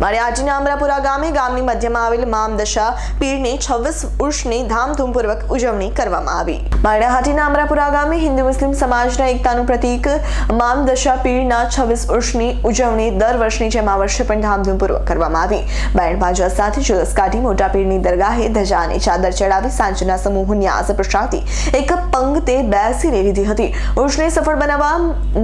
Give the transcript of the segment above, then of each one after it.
માળિયાજીના અમરાપુરા ગામે ગામની મધ્યમાં આવેલ મામદશા પીરની છવ્વીસ વર્ષની ધામધૂમપૂર્વક ઉજવણી કરવામાં આવી. માળિયાહાટીના અમરાપુરા ગામે હિન્દુ મુસ્લિમ સમાજના એકતાનું પ્રતીક મામદશા પીરના છવ્વીસ વર્ષની ઉજવણી દર વર્ષની જેમ આ વર્ષે પણ ધામધૂમપૂર્વક કરવામાં આવી. બેન્ડ બાજા સાથે જુલસ કાઢી મોટા પીરની દરગાહે ધજા અને ચાદર ચડાવી સાંજના સમૂહ ન્યાસ પ્રસાદી એક પંક્તે બેસી લીધી હતી. ઉર્ષને સફળ બનાવવા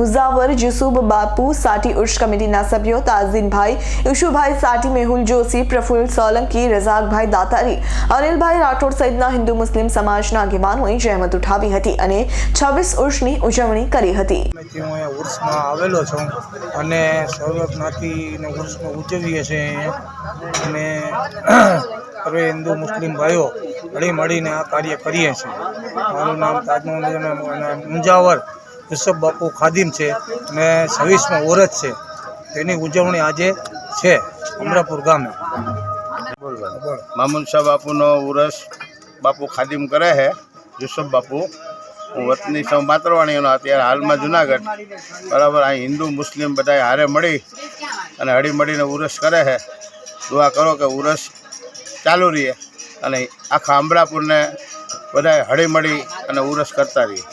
મુઝાવર જુસુબ બાપુ સાટી ઉર્ષ કમિટીના સભ્યો તાઝીનભાઈ ઈશુભાઈ સાટી મેહુલ જોશી, પ્રફુલ્લ સોલંકી, રઝાકભાઈ દાતારી, અનિલભાઈ રાઠોડ સહિતના હિન્દુ મુસ્લિમ સમાજના આગેવાનોએ જહેમત ઉઠાવી હતી અને છવ્વીસ ઉર્ષની ઉજવણી કરી હતી. હું ઉર્સમાં આવેલો છું અને સર્વ જ્ઞાતિને ઉર્સમાં ઉજવીએ છીએ અને સર્વે હિન્દુ મુસ્લિમ ભાઈઓ હળી મળીને આ કાર્ય કરીએ છીએ. મારું નામ તાજમલ મુંજાવર ઋષભ બાપુ ખાદિમ છે અને છવ્વીસમાં ઓરત છે. તેની ઉજવણી આજે છે. અમરાપુર ગામે. મામુન શાહ બાપુનો ઉરસ બાપુ ખાદિમ કરે છે. યુસુફ બાપુ હું વતની સૌ માતરવાણીનો અત્યારે હાલમાં જુનાગઢ. બરાબર અહીં હિન્દુ મુસ્લિમ બધા હારે મળી અને હળી મળીને ઉરસ કરે છે. દુઆ કરો કે ઉરસ ચાલુ રહીએ અને આખા અમરાપુરને બધા હળી મળી અને ઉરસ કરતા રહીએ.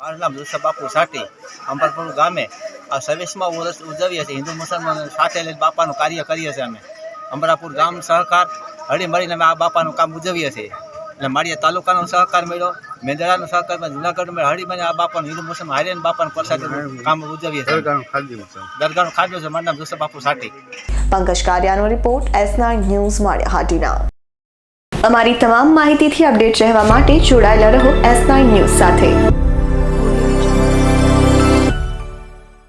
મારું નામ યુસુફ બાપુ સાટી અંબરપુર ગામે. આ છવ્વીસમાં વર્ષ ઉજવીએ છીએ. હિન્દુ મુસલમાન સાથે લઈને બાપાનું કાર્ય કરીએ છીએ અમે. અમરાપુર ગામ સહકાર હળી મળીને અમે આ બાપાનું કામ ઉજવીએ છીએ. એટલે માળિયા તાલુકાનો સહકાર મળ્યો મેંદરાનો સહકાર જુનાગઢ મેં હળી મને આ બાપાનું હિન્દુ મુસલમાન હારીને બાપાનું પ્રસાદ કામ ઉજવીએ છીએ. દરગાહનું ખાધું છે. મારું નામ યુસુફ બાપુ સાટી Pankaj કારિયાનો report S nine news Maliyahatina અમારી તમામ માહિતીથી અપડેટ રહેવા માટે જોડાયેલા રહો એસ નાઇન ન્યૂઝ સાથે.